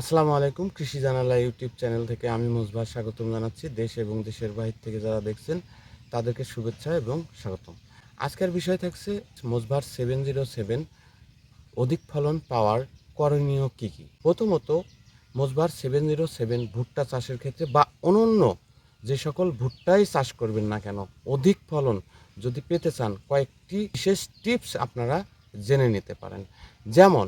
আসসালামু আলাইকুম, কৃষি জানালা ইউটিউব চ্যানেল থেকে আমি মোজবার স্বাগতম জানাচ্ছি। দেশ এবং দেশের বাহির থেকে যারা দেখছেন, তাদেরকে শুভেচ্ছা এবং স্বাগতম। আজকের বিষয় থাকছে মোজবার সেভেন জিরো সেভেন অধিক ফলন পাওয়ার করণীয় কী কী? প্রথমত, মোজবার সেভেন জিরো সেভেন ভুট্টা চাষের ক্ষেত্রে বা অনন্য যে সকল ভুট্টাই চাষ করবেন না কেন, অধিক ফলন যদি পেতে চান, কয়েকটি বিশেষ টিপস আপনারা জেনে নিতে পারেন। যেমন,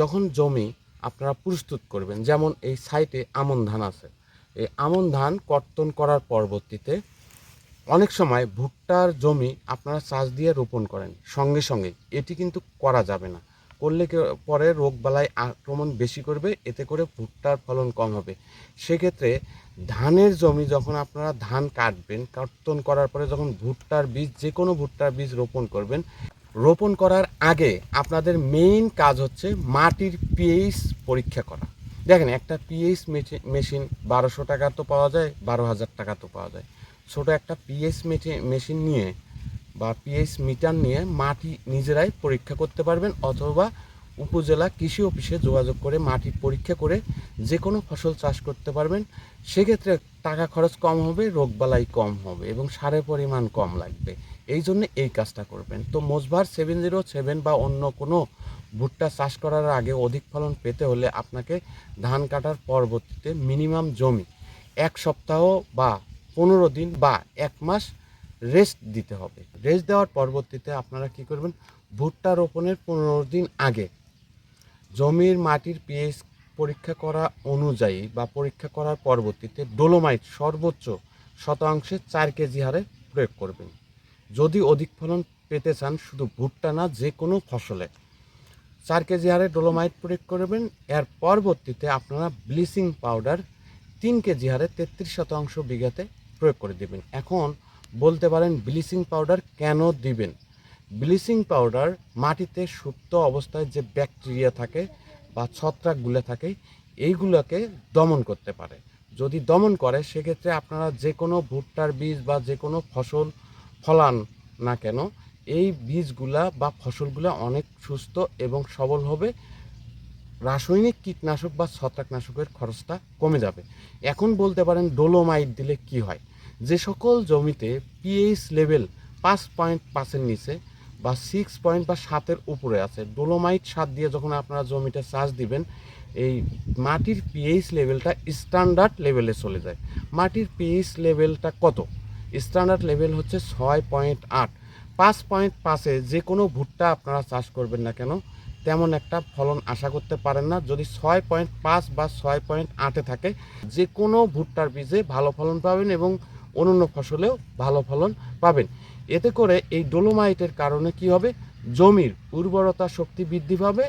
যখন জমি আপনারা প্রস্তুত করবেন। যেমন এই সাইটে আমন ধান আছে। এই আমন ধান কর্তন করার পরবর্তীতে অনেক সময় ভুট্টার জমি আপনারা চাষ দিয়ে রোপণ করেন সঙ্গে সঙ্গে। এটি কিন্তু করা যাবে না। করলে পরে রোগবালাই আক্রমণ বেশি করবে, এতে করে ভুট্টার ফলন কম হবে। সেক্ষেত্রে ধানের জমি যখন আপনারা ধান কাটবেন, কর্তন করার পরে যখন ভুট্টার বীজ যে কোনো ভুট্টার বীজ রোপণ করবেন রোপণ করার আগে আপনাদের মেইন কাজ হচ্ছে মাটির পিএইচ পরীক্ষা করা। দেখেন, একটা পিএইচ মেশিন বারোশো টাকা তো পাওয়া যায়, বারো হাজার টাকা তো পাওয়া যায়। ছোট একটা পিএইচ মেশিন নিয়ে বা পিএইচ মিটার নিয়ে মাটি নিজেরাই পরীক্ষা করতে পারবেন অথবা উপজেলা কৃষি অফিসে যোগাযোগ করে মাটি পরীক্ষা করে যে কোনো ফসল চাষ করতে পারবেন। সেক্ষেত্রে টাকা খরচ কম হবে, রোগবালাই কম হবে এবং সারের পরিমাণ কম লাগবে। এই জন্য এই কাজটা করবেন। তো মোজবার সেভেন জিরো সেভেন বা অন্য কোনো ভুট্টা চাষ করার আগে অধিক ফলন পেতে হলে আপনাকে ধান কাটার পরবর্তীতে মিনিমাম জমি এক সপ্তাহ বা পনেরো দিন বা এক মাস রেস্ট দিতে হবে। রেস্ট দেওয়ার পরবর্তীতে আপনারা কি করবেন? ভুট্টা রোপণের পনেরো দিন আগে জমির মাটির পিএইচ পরীক্ষা করা অনুযায়ী বা পরীক্ষা করার পরবর্তীতে ডোলোমাইট সর্বোচ্চ শতাংশে চার কেজি হারে প্রয়োগ করবেন। যদি অধিক ফলন পেতে চান শুধু ভুট্টা না, যে কোনো ফসলে। চার কেজি হারে ডোলোমাইট প্রয়োগ করবেন। এর পরবর্তীতে আপনারা ব্লিচিং পাউডার তিন কেজি হারে তেত্রিশ শতাংশ বিঘাতে প্রয়োগ করে দেবেন। এখন বলতে পারেন ব্লিচিং পাউডার কেন দিবেন? ব্লিচিং পাউডার মাটিতে সুপ্ত অবস্থায় যে ব্যাকটেরিয়া থাকে বা ছত্রাকগুলো থাকে, এইগুলোকে দমন করতে পারে। যদি দমন করে, সেক্ষেত্রে আপনারা যে কোনো ভুট্টার বীজ বা যে কোনো ফসল ফলান না কেন, এই বীজগুলা বা ফসলগুলা অনেক সুস্থ এবং সবল হবে। রাসায়নিক কীটনাশক বা ছত্রাকনাশকের খরচটা কমে যাবে। এখন বলতে পারেন, ডোলোমাইট দিলে কি হয়? যে সকল জমিতে পিএইচ লেভেল পাঁচ পয়েন্ট পাঁচের নিচে বা সিক্স পয়েন্ট বা সাতের উপরে আছে, ডোলোমাইট সাত দিয়ে যখন আপনারা জমিতে চাষ দিবেন, এই মাটির পিএইচ লেভেলটা স্ট্যান্ডার্ড লেভেলে চলে যায়। মাটির পিএইচ লেভেলটা কত? স্ট্যান্ডার্ড লেভেল হচ্ছে ছয় পয়েন্ট আট। পাঁচ পয়েন্ট পাঁচে যে কোনো ভুট্টা আপনারা চাষ করবেন না কেন, তেমন একটা ফলন আশা করতে পারেন না। যদি ছয় পয়েন্ট পাঁচ বা ছয় পয়েন্ট আটে থাকে, যে কোনো ভুট্টার বীজে ভালো ফলন পাবেন এবং অন্যান্য ফসলেও ভালো ফলন পাবেন। এতে করে এই ডোলোমাইটের কারণে কি হবে? জমির উর্বরতা শক্তি বৃদ্ধি পাবে,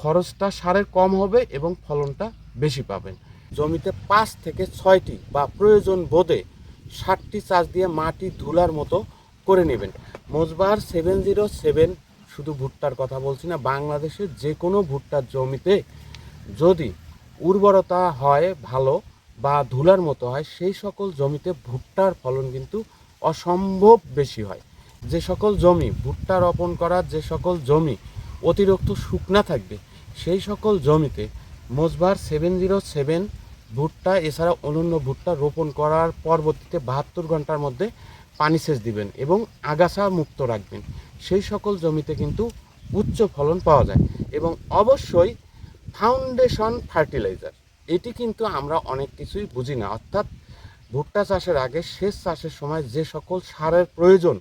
খরচটা সারের কম হবে এবং ফলনটা বেশি পাবেন। জমিতে পাঁচ থেকে ছয়টি বা প্রয়োজন বোধে ষাটটি চাষ দিয়ে মাটি ধুলার মতো করে নেবেন। মোজবার সেভেন জিরো সেভেন শুধু ভুট্টার কথা বলছি না, বাংলাদেশের যে কোনো ভুট্টার জমিতে যদি উর্বরতা হয় ভালো বা ধুলার মতো হয়, সেই সকল জমিতে ভুট্টার ফলন কিন্তু অসম্ভব বেশি হয়। যে সকল জমি ভুট্টা রোপণ করার যে সকল জমি অতিরিক্ত শুকনা থাকবে, সেই সকল জমিতে মোজবার সেভেন জিরো সেভেন ভুট্টা, এছাড়া অন্যান্য ভুট্টা রোপণ করার পরবর্তীতে বাহাত্তর ঘণ্টার মধ্যে পানি সেচ দিবেন এবং আগাছা মুক্ত রাখবেন। সেই সকল জমিতে কিন্তু উচ্চ ফলন পাওয়া যায় এবং অবশ্যই ফাউন্ডেশন ফার্টিলাইজার, এটি কিন্তু আমরা অনেক কিছুই বুঝি না। অর্থাৎ ভুট্টা চাষের আগে সেচ চাষের সময় যে সকল সারের প্রয়োজন,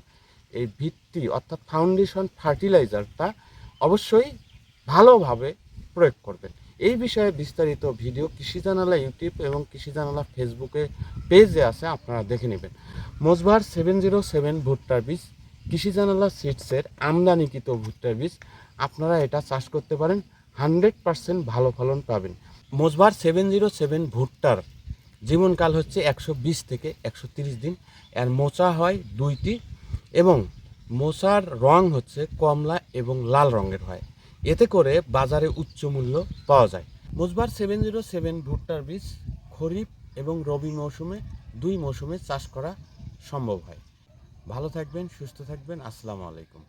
এই ভিত্তি অর্থাৎ ফাউন্ডেশন ফার্টিলাইজারটা অবশ্যই ভালোভাবে প্রয়োগ করবেন। এই বিষয়ে বিস্তারিত ভিডিও কৃষি জানালা ইউটিউব এবং কৃষি জানালা ফেসবুকে পেজে আছে, আপনারা দেখে নেবেন। মোজবার সেভেন জিরো সেভেন ভুট্টার বীজ, কৃষি জানালা সিডসের আমদানিকৃত ভুট্টার বীজ, আপনারা এটা চাষ করতে পারেন, হান্ড্রেড পারসেন্ট ভালো ফলন পাবেন। মোজবার সেভেন জিরো সেভেন ভুট্টার জীবনকাল হচ্ছে একশো বিশ থেকে একশো তিরিশ দিন। এর মোচা হয় দুইটি এবং মোচার রং হচ্ছে কমলা এবং লাল রঙের হয়। এতে করে বাজারে উচ্চ মূল্য পাওয়া যায়। মোজবার সেভেন জিরো সেভেন ভুট্টার বীজ, খরিফ এবং রবি মৌসুমে দুই মৌসুমে চাষ করা সম্ভব হয়। ভালো থাকবেন, সুস্থ থাকবেন। আসসালামু আলাইকুম।